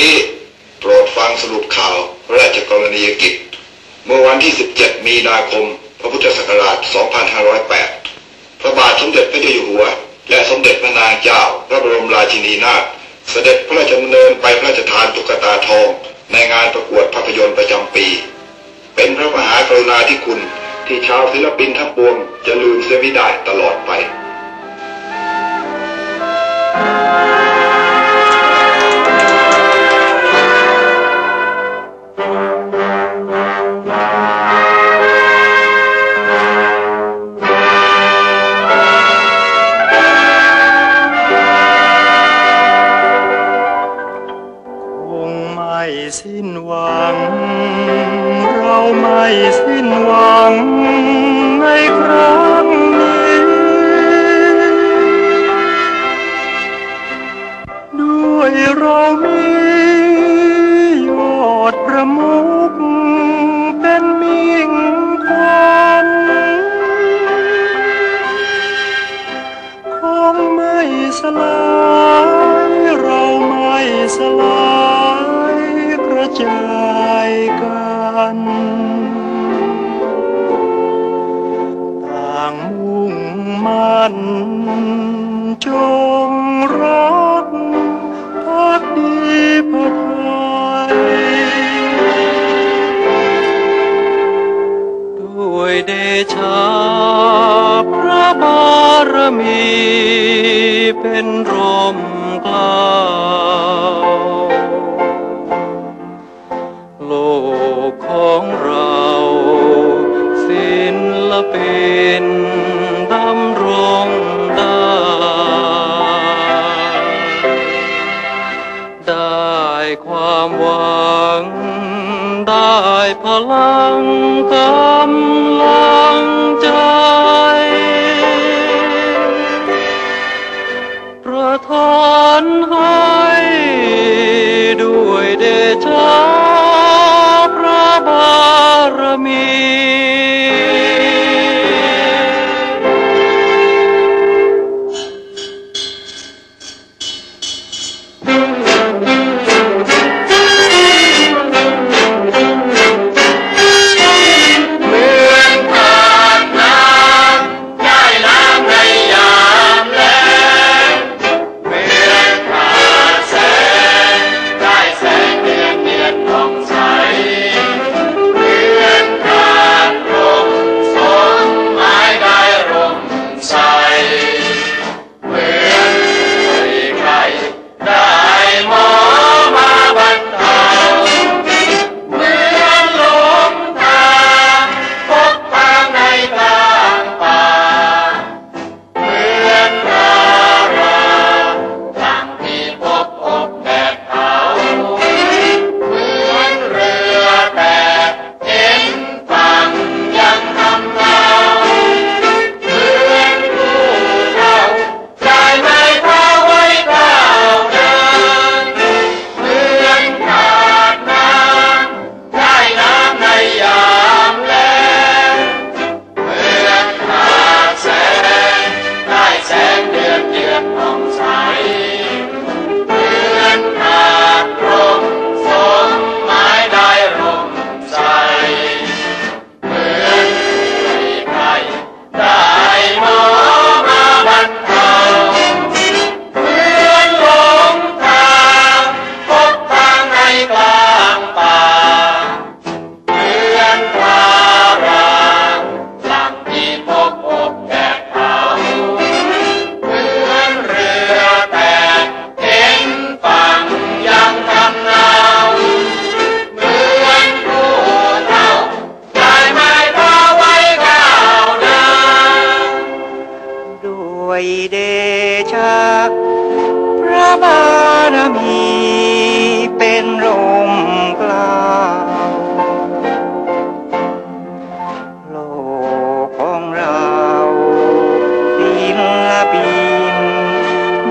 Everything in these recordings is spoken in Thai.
นี้ โปรดฟังสรุปข่าวพระราชกรณียกิจ เมื่อวันที่ 17 มีนาคม พระพุทธศักราช 2508 พระบาทสมเด็จพระเจ้าอยู่หัว และสมเด็จพระนางเจ้า พระบรมราชินีนาถเสด็จพระราชดำเนินไปพระราชทานตุ๊กตาทอง ในงานประกวดภาพยนตร์ประจำปี เป็นพระมหากรุณาธิคุณที่ชาวศิลปินทั้งปวงจะลืมเสียไม่ได้ตลอดไป ไม่สิ้นหวังในครั้งนี้ ด้วยเรามียอดประมุขเป็นมิ่งควันคงไม่สลายเราไม่สลายกระจาย ชาพระบารมีเป็นร่มเกล้าโลกของเราศิลปินดำรงได้ได้ความหวัง ได้พลังกำลังใจประทานใด้วยเดชะพระบารมีเป็นร่มกล้าโลกของเราศิลปิน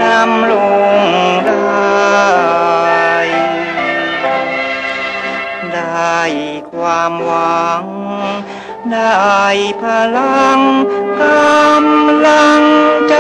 นำลงได้ ได้ความหวัง ได้พลังกำลังใจ